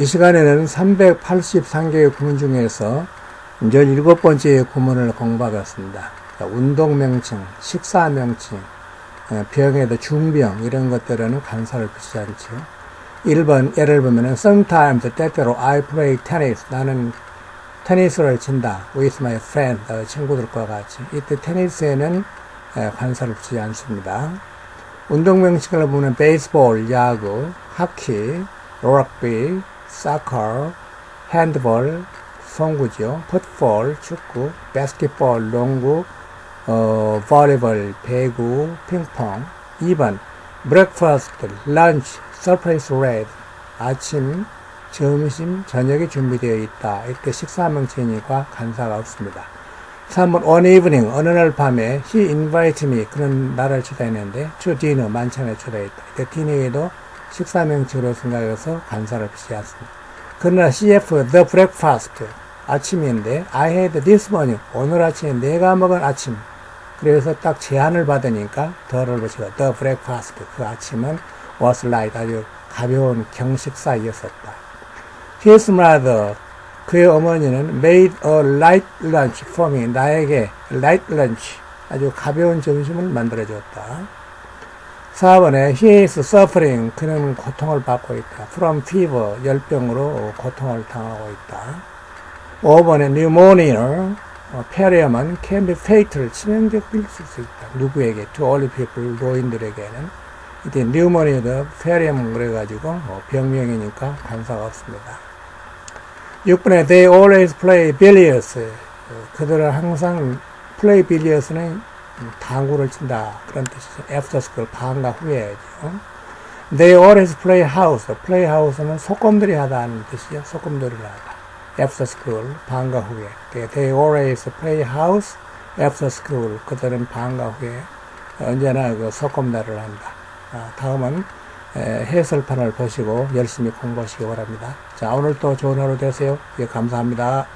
이 시간에는 383개의 구문 중에서 17번째 구문을 공부하겠습니다. 자, 운동 명칭, 식사 명칭, 어, 병에도 중병 이런 것들은 간사를 붙이지 않죠. 1번 예를 보면은 sometimes 때때로 I play tennis 나는 테니스를 친다 with my friend 어, 친구들과 같이 이때 테니스에는 에, 관사를 붙이지 않습니다. 운동 명칭을 보면 베이스볼, 야구, 하키, 럭비, 사커, 핸드볼, 송구죠. 풋볼, 축구, 바스켓볼, 농구, 어, 볼리볼, 배구, 핑퐁. 2번 breakfast, lunch, surprise red. 아침, 점심, 저녁이 준비되어 있다. 이때 식사 명칭이니까 간사가 없습니다. 3번 one evening, 어느 날 밤에 he invited me, 그는 나를 초대했는데 to dinner, 만찬에 초대했다. 이때 dinner에도 식사 명칭으로 생각해서 간사를 않습니다. 그러나 CF, the breakfast, 아침인데 I had this morning, 오늘 아침에 내가 먹은 아침. 그래서 딱 제안을 받으니까 더를 붙이고 the breakfast, 그 아침은 was light, 아주 가벼운 경식사이었었다. His mother, 그의 어머니는 made a light lunch for me. 나에게 light lunch, 아주 가벼운 점심을 만들어줬다. 4번에 he is suffering. 그는 고통을 받고 있다. from fever, 열병으로 고통을 당하고 있다. 5번에 pneumonia, 어, 폐렴은 can be fatal, 치명적일 수 있다. 누구에게? to all people, 노인들에게는. 이때 pneumonia도 폐렴 그래가지고 어, 병명이니까 간사가 없습니다. 6번에 they always play billiards. 어, 그들은 항상 play billiards는 당구를 친다. 그런 뜻이죠. after school, 방과 후에죠. They always play house. play house는 소꿉들이 하다는 뜻이죠. 소꿉들을 하다. after school, 방과 후에. They always play house after school. 그들은 방과 후에 언제나 그 소꿉날을 한다. 아, 다음은 에, 해설판을 보시고 열심히 공부하시기 바랍니다. 자, 오늘 또 좋은 하루 되세요. 예, 감사합니다.